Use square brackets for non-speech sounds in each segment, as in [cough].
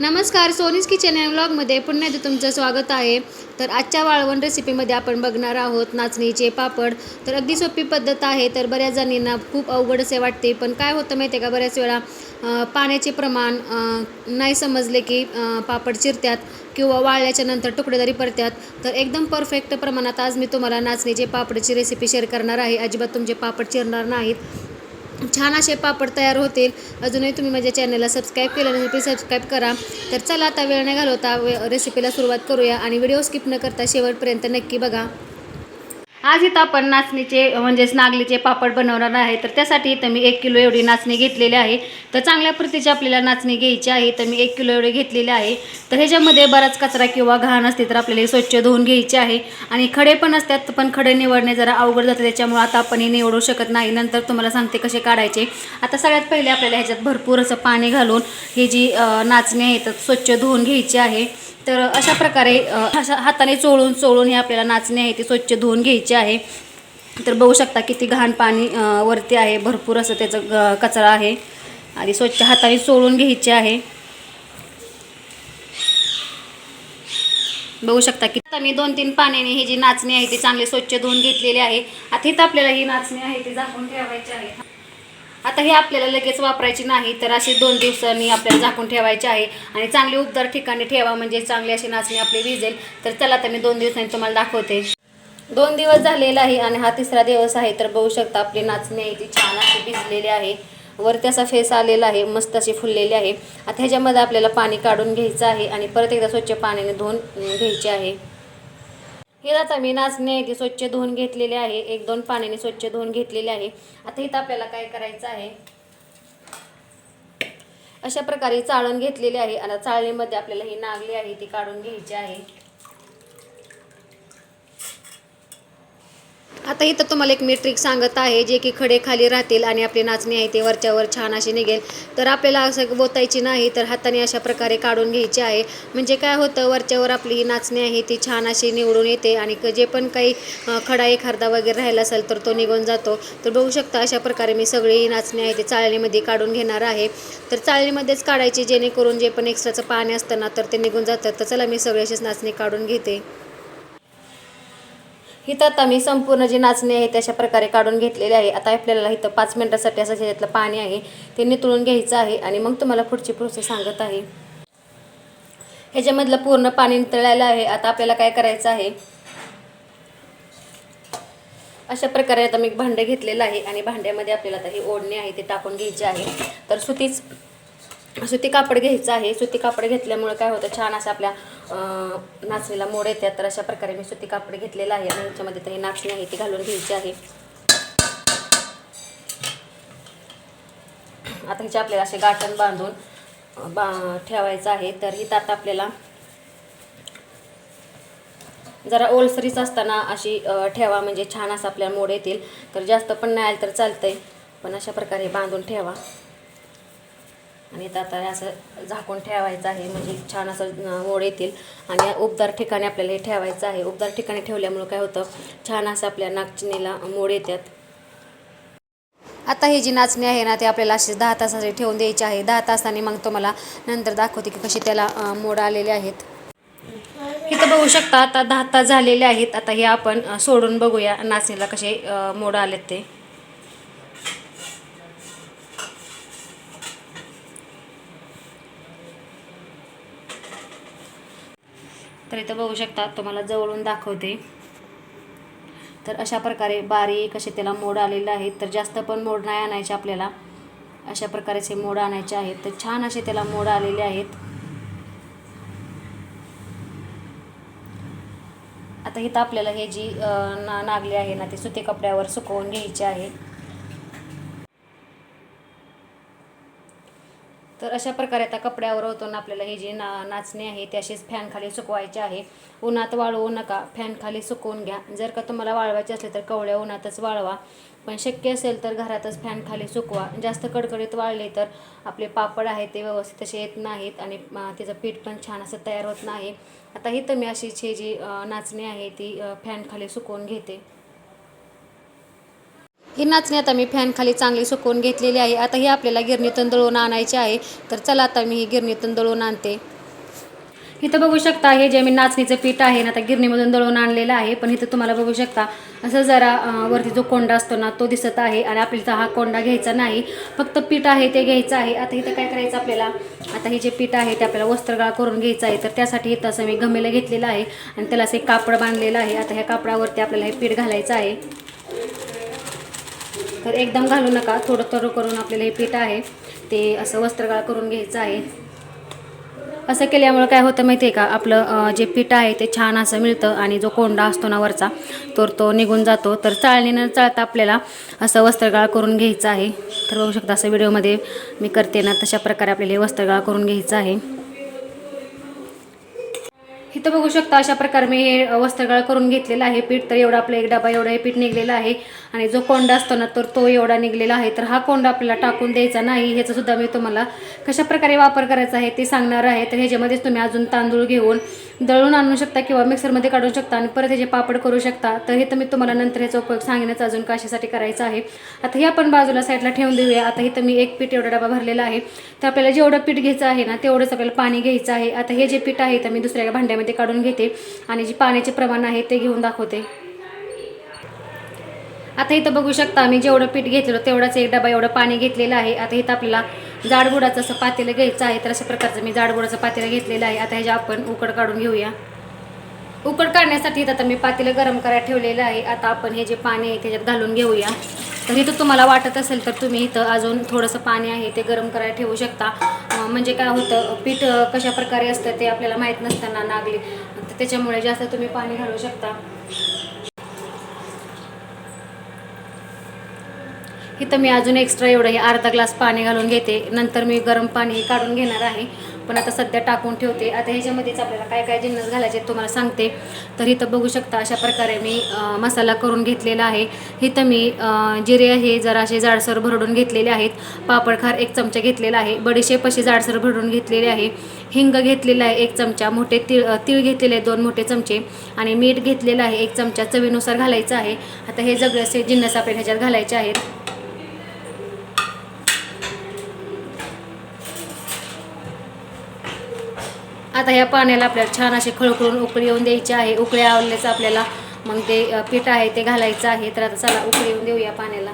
नमस्कार सोनीस kitchen and व्लॉगमध्ये पुन्हा एकदा तुमचं स्वागत आहे. तर आजच्या वाळवण रेसिपीमध्ये आपण बघणार आहोत नाचणीचे पापड. तर अगदी सोपी पद्धत आहे तर बऱ्याच जणींना खूप अवघड असे वाटते पण काय होतं माहिती आहे का बऱ्याच वेळा पाण्याचे प्रमाण नाही समजले की पापड चिरत्यात किंवा वाळल्याच्या नंतर तुकडे जरी पडतात तर एकदम परफेक्ट प्रमाणात आज मी तुम्हाला नाचणीचे पापडची रेसिपी शेअर करणार आहे. अजिबात तुमचे पापड चिरणार नाहीत. छान असे पापड तयार होतील. अजूनही तुम्ही माझ्या चॅनलला सबस्क्राईब केलं नसेल प्लीज सबस्क्राईब करा. तर चला आता वेळ नाही घालवता वे रेसिपीला सुरुवात करूया आणि व्हिडिओ स्किप न करता शेवटपर्यंत नक्की बघा. आज इथं आपण नाचणीचे म्हणजेच नागलीचे पापड बनवणार आहे. तर त्यासाठी इथं मी एक किलो एवढी नाचणी घेतलेली आहे. तर चांगल्या प्रतीची आपल्याला नाचणी घ्यायची आहे. तर मी एक किलो एवढी घेतलेली आहे. तर ह्याच्यामध्ये बराच कचरा किंवा घाण असते तर आपल्याला स्वच्छ धुवून घ्यायची आहे. आणि खडे पण असतात पण खडे निवडणे जरा अवघड जातं. त्याच्यामुळे आता आपण हे निवडू शकत नाही. नंतर तुम्हाला सांगते कसे काढायचे. आता सगळ्यात पहिले आपल्याला ह्याच्यात भरपूर असं पाणी घालून ही जी नाचणी आहे तर स्वच्छ धुवून घ्यायची आहे. तर अशा प्रकारे अशा हाताने चोळून चोळून ही आपल्याला नाचणी आहे ती स्वच्छ धुवून घ्यायची आहे. तर बघू शकता किती घाण पाणी वरती आहे. भरपूर असं त्याचं कचरा आहे. आणि स्वच्छ हाताने चोळून घ्यायचे आहे. बघू शकता की आता मी दोन तीन पाण्याने ही जी नाचणी आहे ती चांगली स्वच्छ धुवून घेतलेली आहे. आता इथं आपल्याला ही नाचणी आहे ती झाकून ठेवायची आहे. आता हे आपल्याला लगेच वापरायची नाही तर अशी दोन दिवसांनी आपल्याला झाकून ठेवायची आहे. आणि चांगली उबदार ठिकाणी ठेवा म्हणजे चांगली अशी नाचणी आपली विजेल. तर चला तर मी दोन दिवसांनी तुम्हाला दाखवते. दोन दिवस झालेला आहे आणि हा तिसरा दिवस आहे तर बघू शकता आपली नाचणी आहे ती छान अशी भिजलेली आहे. वर त्याचा फेस आलेला आहे मस्त अशी फुललेली आहे. आता ह्याच्यामध्ये आपल्याला पाणी काढून घ्यायचं आहे आणि परत एकदा स्वच्छ पाण्याने धुवून घ्यायचे आहे. हे आता मी नाचणी आहे ती स्वच्छ धुवून घेतलेली आहे. एक दोन पाण्याने स्वच्छ धुवून घेतलेली आहे. आता इथं आपल्याला काय करायचं आहे? अशा प्रकारे चाळण घेतलेली आहे. आणि चाळणीमध्ये आपल्याला ही नागली आहे ती काढून घ्यायची आहे. आता इथं तुम्हाला एक मी ट्रिक सांगत आहे जे की खडे खाली राहतील आणि आपली नाचणी आहे ते वरच्यावर छान अशी निघेल. तर आपल्याला असं बोतायची नाही तर हाताने अशा प्रकारे काढून घ्यायची आहे. म्हणजे काय होतं वरच्यावर आपली ही नाचणी आहे ती छान अशी निवडून येते आणि क- जे पण काही खडा एखादा वगैरे राहिला असेल तर तो निघून जातो. तर बघू शकता अशा प्रकारे मी सगळी ही नाचणी आहे ती चाळणीमध्ये काढून घेणार आहे. तर चाळणीमध्येच काढायची जेणेकरून जे पण एक्स्ट्राचं पाणी असतं ना तर ते निघून जातं. तर चला मी सगळी अशीच नाचणी काढून घेते. हिथं आता मी संपूर्ण जी नाचणी आहे तशा प्रकारे काढून घेतलेली आहे. आता आपल्याला इथं पाच मिनटासाठी असं त्याच्यातलं पाणी आहे ते नितळून घ्यायचं आहे आणि मग तुम्हाला पुढची प्रोसेस सांगत आहे. ह्याच्यामधलं पूर्ण पाणी नितळलेलं आहे. आता आपल्याला काय करायचं आहे? अशा प्रकारे आता मी भांडं घेतलेलं आहे आणि भांड्यामध्ये आपल्याला आता हे ओढणी आहे ते टाकून घ्यायची आहे. तर सुतीच सुती कापड घ्यायचं आहे. सुती कापड घेतल्यामुळे काय होतं छान असं आपल्या नाचणीला मोड येतात. तर अशा प्रकारे मी सुती कापड घेतलेलं आहे आणि ह्याच्यामध्ये तर ही नाचणी आहे ती घालून घ्यायची आहे. आता ह्याचे आपल्याला असे गाठण बांधून बा ठेवायचं आहे. तर ही आता आपल्याला जरा ओलसरीच असताना अशी ठेवा म्हणजे छान असं आपल्याला मोड येतील. तर जास्त पण नाही आलं तर चालतंय. पण अशा प्रकारे बांधून ठेवा. आणि तर आता हे असं झाकून ठेवायचं आहे. म्हणजे छान असं अ, मोड येतील. आणि उबदार ठिकाणी आपल्याला हे ठेवायचं आहे. उबदार ठिकाणी ठेवल्यामुळं काय होतं छान असं आपल्या नाचणीला मोड येतात. आता ही जी नाचणी आहे ना ते आपल्याला अशी दहा तासासाठी ठेवून द्यायची आहे. दहा तासांनी मग तुम्हाला नंतर दाखवते की कशी त्याला मोड आलेले आहेत. इथं बघू शकता आता दहा तास झालेले आहेत. आता हे आपण सोडून बघूया नाचणीला कसे मोड आलेत ते. तर इथं बघू शकता तुम्हाला जवळून दाखवते. तर अशा प्रकारे बारीक असे त्याला मोड आलेले आहेत. तर जास्त पण मोड नाही आणायचे आपल्याला. अशा प्रकारेचे मोड आणायचे आहेत. तर छान असे त्याला मोड आलेले आहेत. आता इथं आपल्याला हे जी ना नागली आहे ना ती सुती कपड्यावर सुकवून घ्यायची आहे. तर अशा प्रकारे आता कपड्यावर ओतून आपल्याला ही जी ना नाचणी आहे ती अशीच फॅनखाली सुकवायचे आहे. उन्हात वाळवू नका फॅनखाली सुकवून घ्या. जर का तुम्हाला वाळवायचे असले तर कवळ्या उन्हातच वाळवा. पण शक्य असेल तर घरातच फॅनखाली सुकवा. जास्त कडकडीत वाळले तर आपले पापड आहेत ते व्यवस्थित असे येत नाहीत आणि त्याचं पीठ पण छान असं तयार होत नाही. आता ही तर मी अशीच जी नाचणी आहे ती फॅनखाली सुकवून घेते. ही नाचणी आता मी फॅनखाली चांगली सुकवून घेतलेली आहे. आता ही आपल्याला गिरणीतून दळून आणायची आहे. तर चला आता मी ही गिरणीतून दळून आणते. इथं बघू शकता हे जे मी नाचणीचं पीठ आहे ना आता गिरणीमधून दळून आणलेलं आहे. पण इथं तुम्हाला बघू शकता असं जरा वरती जो कोंडा असतो ना तो दिसत आहे. आणि आपल्याला हा कोंडा घ्यायचा नाही. फक्त पीठ आहे ते घ्यायचं आहे. आता इथं काय करायचं आपल्याला? आता हे जे पीठ आहे ते आपल्याला वस्त्रगाळ करून घ्यायचं आहे. तर त्यासाठी इथं असं मी गमेलं घेतलेलं आहे. आणि त्याला असं एक कापड बांधलेलं आहे. आता ह्या कापडावरती आपल्याला हे पीठ घालायचं आहे. तर एकदम घालू नका. थोडं थोडं करून आपल्याला हे पीठ आहे ते असं वस्त्रगाळ करून घ्यायचं आहे. असं केल्यामुळं काय होतं माहिती आहे का? आपलं जे पीठ आहे ते छान असं मिळतं आणि जो कोंडा असतो ना वरचा तर तो निघून जातो. तर चाळणीनं चाळता आपल्याला असं वस्त्रगाळ करून घ्यायचं आहे. तर बघू शकता असं व्हिडिओमध्ये मी करते ना तशा प्रकारे आपल्याला हे वस्त्रगाळ करून घ्यायचं आहे. इथं बघू शकता अशा प्रकारे मी हे वस्त्रगाळ करून घेतलेलं आहे. पीठ तर एवढा आपला एक डबा एवढा हे पीठ निघलेलं आहे. आणि जो कोंडा असतो ना तर तो एवढा निघलेला आहे. तर हा कोंडा आपल्याला टाकून द्यायचा नाही. ह्याचा सुद्धा मी तुम्हाला कशा प्रकारे वापर करायचा आहे ते सांगणार आहे. तर ह्याच्यामध्येच तुम्ही अजून तांदूळ घेऊन दळून आणू शकता किंवा मिक्सरमध्ये काढू शकता आणि परत ह्याचे पापड करू शकता तर हे तर मी तुम्हाला नंतर ह्याचा उपयोग सांगण्याचा अजून कशासाठी करायचा आहे. आता हे आपण बाजूला साईडला ठेवून देऊया. आता इथं मी एक पीठ एवढा डबा भरलेला आहे. तर आपल्याला जेवढं पीठ घ्यायचं आहे ना तेवढंच आपल्याला पाणी घ्यायचं आहे. आता हे जे पीठ आहे तर मी दुसऱ्या भांड्यामध्ये काढून घेते आणि जे पाण्याचे प्रमाण आहे ते घेऊन दाखवते. आता इथं बघू शकता मी जेवढं पीठ घेतलेलं तेवढाच एक डबा एवढं पाणी घेतलेलं आहे. आता इथं आपल्याला जाडबुडाचं असं पातेलं घ्यायचं आहे. तर अशा प्रकारचं मी जाडबुडाचं पातेलं घेतलेलं आहे. आता ह्याच्या आपण उकड काढून घेऊया. उकड काढण्यासाठी इथं आता मी पातेलं गरम करायला ठेवलेलं आहे. आता आपण हे जे पाणी आहे त्याच्यात घालून घेऊया. तर इथं तुम्हाला वाटत असेल तर तुम्ही इथं अजून थोडंसं पाणी आहे ते गरम करायला ठेवू शकता. म्हणजे काय होतं पीठ कशा प्रकारे असतं ते आपल्याला माहीत नसताना नागली. तर त्याच्यामुळे जास्त तुम्ही पाणी घालू शकता. इथं मी अजून एक्स्ट्रा एवढं हे अर्धा ग्लास पाणी घालून घेते. नंतर मी गरम पाणी काढून घेणार आहे. पण आता सध्या टाकून ठेवते. आता ह्याच्यामध्येच आपल्याला काय काय जिन्नस घालायचे आहेत तुम्हाला सांगते. तर इथं बघू शकता अशा प्रकारे मी मसाला करून घेतलेला आहे. इथं मी जिरे हे जराशे जाडसर भरडून घेतलेले आहेत. पापडखार एक चमचा घेतलेला आहे. बडीशेप असे जाडसर भरडून घेतलेले आहे. हिंग घेतलेला आहे एक चमचा. मोठे तिळ तिळ घेतलेले आहे दोन मोठे चमचे. आणि मीठ घेतलेलं आहे एक चमचा. चवीनुसार घालायचं आहे. आता हे सगळे असे जिन्नस आपल्याला ह्याच्यात घालायचे आहेत. आता ह्या पाण्याला आपल्याला छान असे खळखळून उकळी येऊन द्यायची आहे. उकळी आवडल्याच आपल्याला मग ते पीठ आहे ते घालायचं आहे. तर आता चला उकळी येऊन देऊया पाण्याला.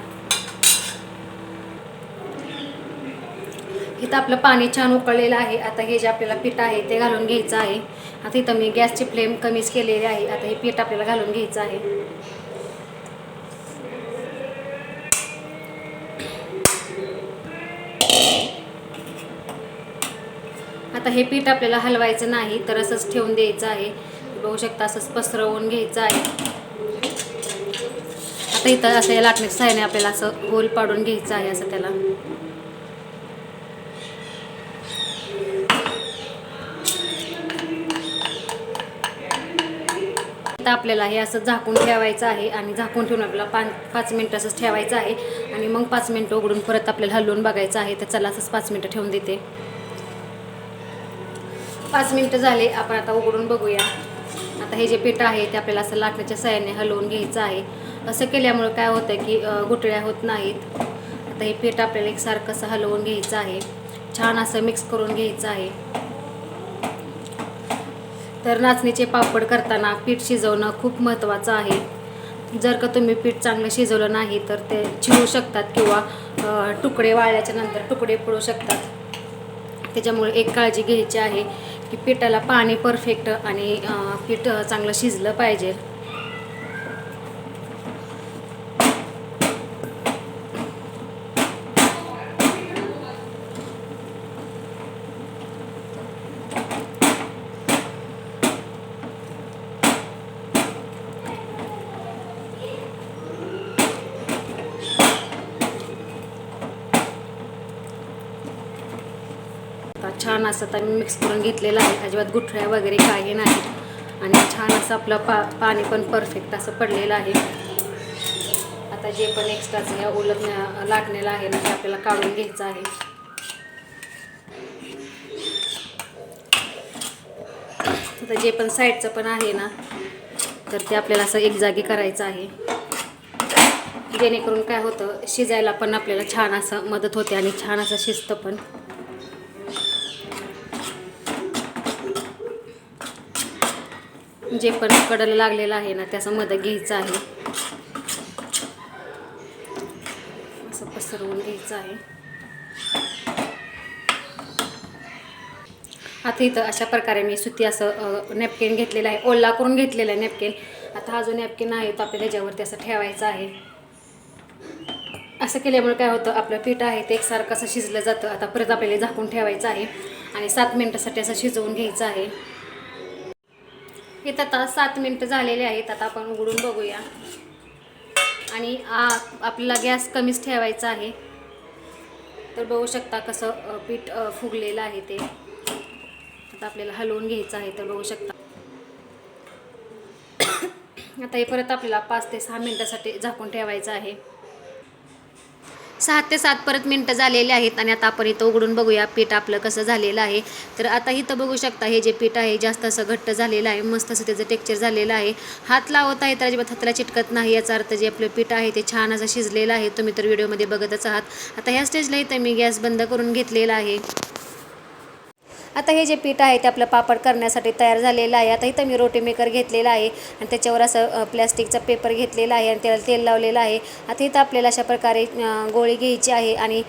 इथं आपलं पाणी छान उकळलेलं आहे. आता हे जे आपल्याला पीठ आहे ते घालून घ्यायचं आहे. आता इथं मी गॅसची फ्लेम कमीच केलेली आहे. आता हे पीठ आपल्याला घालून घ्यायचं आहे. आता हे पीठ आपल्याला हलवायचं नाही तर असंच ठेवून द्यायचं आहे. बघू शकता असंच पसरवून घ्यायचं आहे. आता इथं असं या लाटण्याच्या सहाय्याने आपल्याला असं गोल पाडून घ्यायचं आहे असं त्याला. आता आपल्याला हे असं झाकून ठेवायचं आहे आणि झाकून ठेवून आपल्याला पाच पाच मिनटं असंच ठेवायचं आहे. आणि मग पाच मिनटं उघडून परत आपल्याला हलवून बघायचं आहे तर चला असंच पाच मिनटं ठेवून देते. पाच मिनटं झाले आपण आता उघडून बघूया. आता हे जे पीठ आहे ते आपल्याला असं लाटण्याच्या सहाय्याने हलवून घ्यायचं आहे. असं केल्यामुळं काय होतं की गुटळ्या होत नाहीत. आता हे पीठ आपल्याला एकसारखं असं हलवून घ्यायचं आहे. छान असं मिक्स करून घ्यायचं आहे. तर नाचणीचे पापड करताना पीठ शिजवणं खूप महत्त्वाचं आहे. जर का तुम्ही पीठ चांगलं शिजवलं नाही तर ते चिरू शकतात किंवा तुकडे वाळल्याच्या नंतर तुकडे पडू शकतात. त्याच्यामुळे एक काळजी घ्यायची आहे. की पिठाला पाणी परफेक्ट आणि पीठ चांगलं शिजलं पाहिजे आता छान असं आता मी मिक्स करून घेतलेलं आहे. अजिबात गुठळ्या वगैरे काही नाही. आणि छान असं आपलं पा पाणी पण परफेक्ट असं पडलेलं आहे. आता जे पण एक्स्ट्राचं या उलटण्या लाटण्याला आहे ना ते आपल्याला काढून घ्यायचं आहे. आता जे पण साईडचं पण आहे ना तर ते आपल्याला असं एक जागी करायचं आहे. जेणेकरून काय होतं शिजायला पण आपल्याला छान असं मदत होते आणि छान असं शिजतं पण. जे पण कडला लागलेलं आहे ना त्याचं मदत घ्यायचं आहे. असं पसरवून घ्यायचं आहे. आता इथं अशा प्रकारे मी सुती असं नॅपकिन घेतलेलं आहे. ओला करून घेतलेला आहे नॅपकिन आता हा जो नॅपकिन आहे तो आपल्याला त्याच्यावरती असं ठेवायचा आहे. असं केल्यामुळे काय होतं आपलं पीठ आहे ते एकसारखं असं शिजलं जातं. आता परत आपल्याला झाकून ठेवायचं आहे. आणि सात मिनटासाठी असं शिजवून घ्यायचं आहे. इथं आता सात मिनटं झालेले आहेत आता आपण उघडून बघूया. आणि आ आपल्याला गॅस कमीच ठेवायचा आहे. तर बघू शकता कसं पीठ फुगलेलं आहे ते. आता आपल्याला हलवून घ्यायचं आहे तर बघू शकता. [coughs] आता हे परत आपल्याला पाच ते सहा मिनटासाठी झाकून ठेवायचं आहे. सहा ते सात परत मिनटं झालेले आहेत आणि आता आपण इथं उघडून बघूया पीठ आपलं कसं झालेलं आहे. तर आता इथं बघू शकता हे जे पीठ आहे जास्त असं घट्ट झालेलं आहे मस्त असं त्याचं टेक्चर झालेलं आहे. हात लावत आहे तर अजिबात हाताला चिटकत नाही याचा अर्थ जे आपलं पीठ आहे ते छान असं शिजलेलं आहे. तुम्ही तर व्हिडिओमध्ये बघतच आहात. आता ह्या स्टेजला इथं मी गॅस बंद करून घेतलेला आहे. आता हे जे पीठ आहे ते आपलं पापड करण्यासाठी तयार झालेलं आहे. आता इथं मी रोटी मेकर घेतलेला आहे आणि त्याच्यावर असं प्लॅस्टिकचा पेपर घेतलेला आहे आणि त्याला तेल लावलेलं आहे. आता इथं आपल्याला अशा प्रकारे गोळी घ्यायची आहे आणि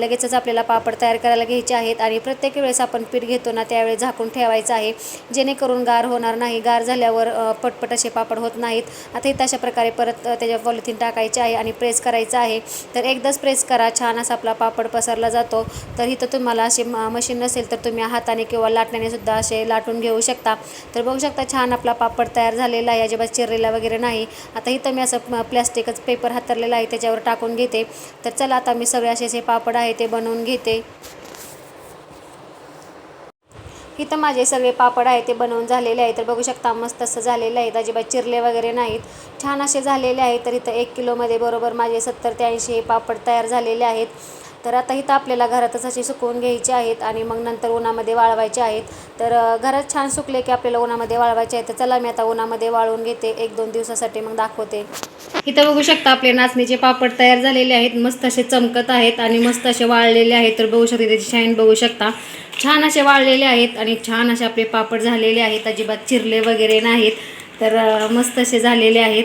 लगेचच आपल्याला पापड तयार करायला घ्यायचे आहेत आणि प्रत्येक वेळेस आपण पीठ घेतो ना त्यावेळेस झाकून ठेवायचं आहे. जेणेकरून गार होणार नाही गार झाल्यावर पटपट असे पापड होत नाहीत. आता इथं अशा प्रकारे परत त्याच्या पॉलिथिन टाकायचे आहे आणि प्रेस करायचं आहे. तर एकदाच प्रेस करा छान असा आपला पापड पसरला जातो. तर इथं तुम्हाला असे म- मशीन नसेल तर तुम्ही हाताने किंवा लाटण्याने सुद्धा असे लाटून घेऊ शकता. तर बघू शकता छान आपला पापड तयार झालेला आहे. अजिबात चिरलेला वगैरे नाही. आता इथं मी असं प्लॅस्टिकच पेपर हातरलेला आहे त्याच्यावर टाकून घेते. तर चला आता मी सगळे असे असे पापड आहे ते बनवून घेते. इथं माझे सगळे पापड आहे ते बनवून झालेले आहे. तर बघू शकता मस्त असं झालेलं आहे. अजिबात चिरले वगैरे नाहीत. छान असे झालेले आहेत तर इथं एक किलोमध्ये बरोबर माझे सत्तर ते ऐंशी हे पापड तयार झालेले आहेत. तर आता इथं आपल्याला घरातच असे सुकवून घ्यायचे आहेत आणि मग नंतर उन्हामध्ये वाळवायचे आहेत. तर घरात छान सुकले की आपल्याला उन्हामध्ये वाळवायचे आहेत. तर चला मी आता उन्हामध्ये वाळवून घेते. एक दोन दिवसासाठी मग दाखवते. इथं बघू शकता आपले नाचणीचे पापड तयार झालेले आहेत. मस्त असे चमकत आहेत आणि मस्त असे वाळलेले आहेत. तर बघू शकता त्याची शाईन बघू शकता. छान असे वाळलेले आहेत आणि छान असे आपले पापड झालेले आहेत. अजिबात चिरले वगैरे नाहीत. तर मस्त असे झालेले आहेत.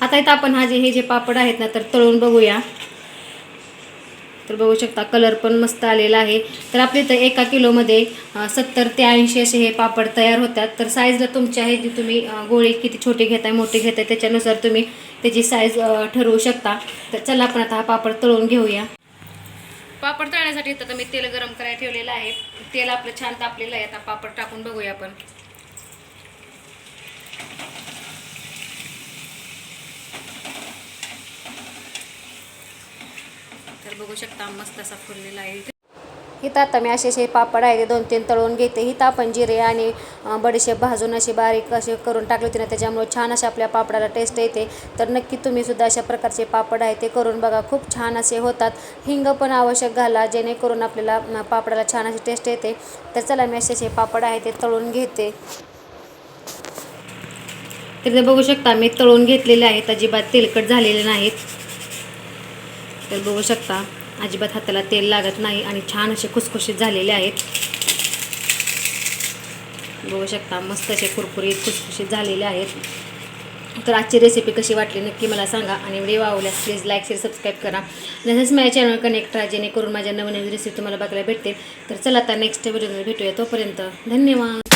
आता इथं आपण हा जे हे जे पापड आहेत ना तर तळून बघूया. तर बघू शकता कलर पण मस्त आलेला आहे. तर आपल्या इथं एका किलोमध्ये सत्तर ते ऐंशी असे हे पापड तयार होतात. तर साईजला तुमची आहे जी तुम्ही गोळी किती छोटी घेताय मोठी घेताय त्याच्यानुसार तुम्ही त्याची साईज ठरवू शकता. तर चला आपण आता हा पापड तळून घेऊया. पापड तळण्यासाठी इथं मी तेल गरम करायला ठेवलेलं आहे. तेल आपलं छान तापलेलं आहे. आता पापड टाकून बघूया आपण. तर बघू शकता मस्त असा फुललेला आहे. इथं आता मी असे असे पापड आहे ते दोन तीन तळून घेते. इथं आपण जिरे आणि बडीशेप भाजून अशी बारीक असे करून टाकले होते ना त्याच्यामुळे छान असे आपल्या पापडाला टेस्ट येते. तर नक्की तुम्ही सुद्धा अशा प्रकारचे पापड आहे ते करून बघा. खूप छान असे होतात. हिंग पण आवश्यक घाला जेणेकरून आपल्याला पापडाला छान अशी टेस्ट येते. तर चला मी असे असे पापड आहे ते तळून घेते. तर बघू शकता मी तळून घेतलेले आहेत. अजिबात तेलकट झालेले नाहीत. तर बघू शकता अजिबात हाताला तेल लागत नाही आणि छान असे खुसखुशीत झालेले आहेत. बघू शकता मस्त असे कुरकुरीत खुसखुशीत झालेले आहेत. तर आजची रेसिपी कशी वाटली नक्की मला सांगा आणि व्हिडिओ आवडल्यास प्लीज लाईक शेअर सबस्क्राईब करा. तसेच माझ्या चॅनल कनेक्ट राहा जेणेकरून माझ्या नवीन नवीन रेसिपी तुम्हाला बघायला भेटतील. तर चला आता नेक्स्ट व्हिडिओमध्ये भेटूया. तोपर्यंत धन्यवाद.